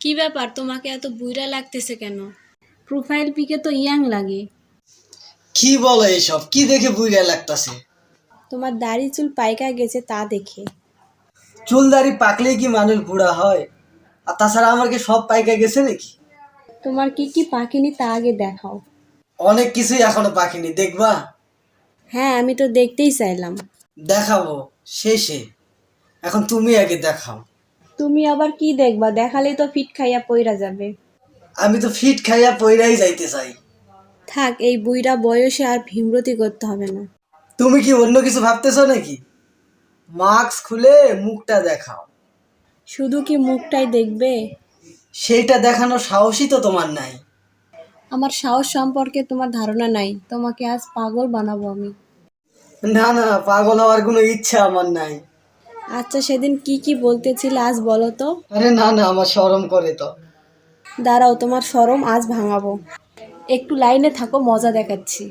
কি ব্যাপার? তোমাকে এত বুইরা লাগতেছে কেন? প্রোফাইল পিকে তো ইয়াং লাগে। কি বলো এসব? কি দেখে বুইরা লাগতাছে? তোমার দাড়ি চুল পাইকা গেছে তা দেখে। চুল দাড়ি পাকলেই কি মানুষ বুড়া হয়? আর তাছাড়া আমার কি সব পাইকা গেছে নাকি? তোমার কি কি পাখিনি তা আগে দেখাও। অনেক কিছুই এখনও পাকিনি দেখবা? হ্যাঁ আমি তো দেখতেই চাইলাম। দেখাবো শেষে। এখন তুমি আগে দেখাও। তুমি আবার কি দেখবা? দেখালেই তো ফিট খাইয়া পইরা যাবে। আমি তো ফিট খাইয়া পইরাই যাইতে চাই। থাক এই বুইরা বয়সে আর ভীমরতি করতে হবে না। তুমি কি অন্য কিছু ভাবতেছো নাকি? মাস্ক খুলে মুখটা দেখাও। শুধু কি মুখটাই দেখবে? সেইটা দেখানোর সাহসই তো তোমার নাই। আমার সাহস সম্পর্কে তোমার ধারণা নাই। তোমাকে আজ পাগল বানাবো আমি। না না পাগল হওয়ার কোনো ইচ্ছা আমার নাই। আচ্ছা সেদিন কি কি বলতেছিল আজ বলো তো? আরে না না আমার শরম করে তো। দাঁড়াও তোমার শরম আজ ভাঙাবো। একটু লাইনে থাকো মজা দেখাচ্ছি।